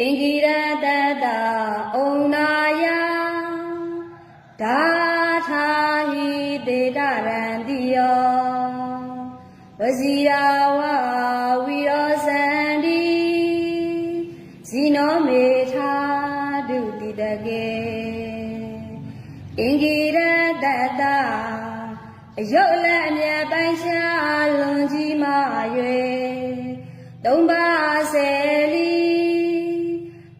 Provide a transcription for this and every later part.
အင်္ဂိရတတဩနာယဒါထာဟိတေတရံတိယောဝစီရာဝဝီရောစန္တိဇီနောမေထာဒုတိတကေအင်္ဂိရတတအယုတ်လည်းအမြတ်ပိုင်းရှားလွန်ကြီးမ၍သုံးပါဆယ်လီ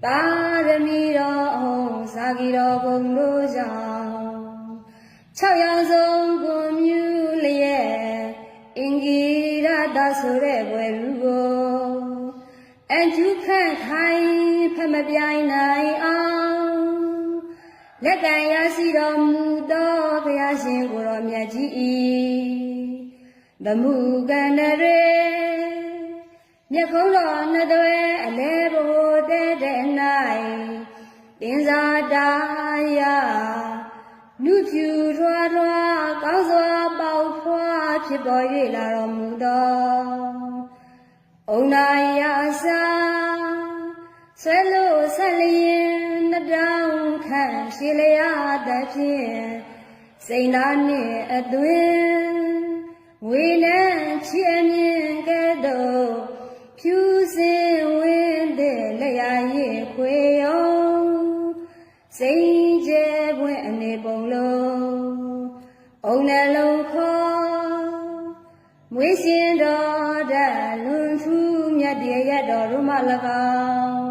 ပါရမီတော်အောင်ဇာဂီတော်ဘုံတို့ကြောင့်၆ရောင်စုံကွန်မြူလျက်အင်္ဂိရတဆိုတဲ့ဘွယ်လူကိုအန်ကျူခန့်ခိုင်ဖတ်မပြိုင်နိုင်အောင်လက်ကံရရှိတော်မူသောဘုရားရှင်ကိုတော်မြတ်ကြီးဤသမှုကန္တရေမြတ်ခုံးတော်နှစ်သွဲအလဲဘိုတဲ့တဲ့၌ တင်စာတာယနုဖြူထွားထွားကောင်းစွာပေါဖွားဖြစ်ပေါ်၍လာတော်မူသောဩနာယစာဆွဲလို့ဆက်လျင်နှစ်တောင်ခန့်ရှည်လျာသဖြင့်စိန်သားနှင့်အသွင်ဝေနံချီအမြင်ကဲ့သို့ဖြူစင်ဝင်းတဲ့လက်ရည်ခွေယော စိန်ကျဲပွင့်အနေပုံလုံးအုံနှလုံးခေါ်မွေးရှင်တော်ဓာလွန်ထူးမြတ်တရရတော်တို့မှ၎င်း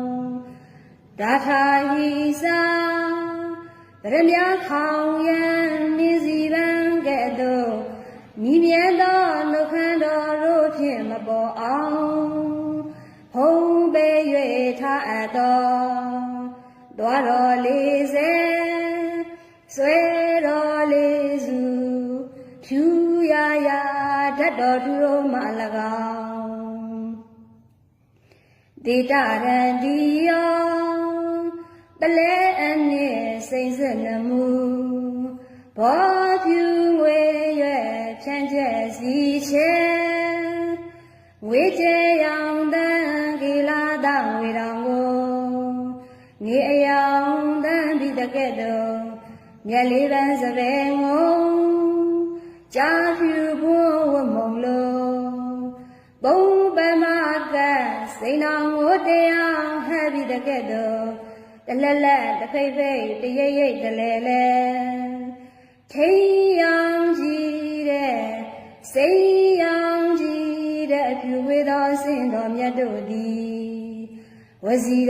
ဒါထာဟိစာဗရမ ्या ခေါင်ရန်နေစီပန်းကဲ့သို့မိမြတ်သောနှုတ်ခမ်းတော်တို့ဖြင့်မပေါ်အောင်ဖုံးပေး၍ထားအပ်သော သွားတော်လေးစေဆွဲတော်လေးစုဖြူရရာဓာတ်တော်သူတို့မှ၎င်းဒေတာရန်ဒီယောပလဲအနှင့်စိတ်ဆက်နမှုဘောဖြူငွေရွယ်ဖြန့်ချက်စီချေငွေချေ နေအယောင်တန်းပြီးတကဲ့သို့မျက်လေးပန်းစပယ်ငုံကြာဖြူဖို့ဝမုံလုံးဘုံပမကစိန်တော်ကိုတရားဟဲ့ပြီးတကဲ့သို့တလက်လက်တဖိတ်ဖိတ်တရိပ်ရိပ်တလဲလဲထိန်ရောင်ကြီးတဲ့စိန်ရောင်ကြီးတဲ့အဖြူဝေသောစင်တော်မြတ်တို့သည်ဝစီ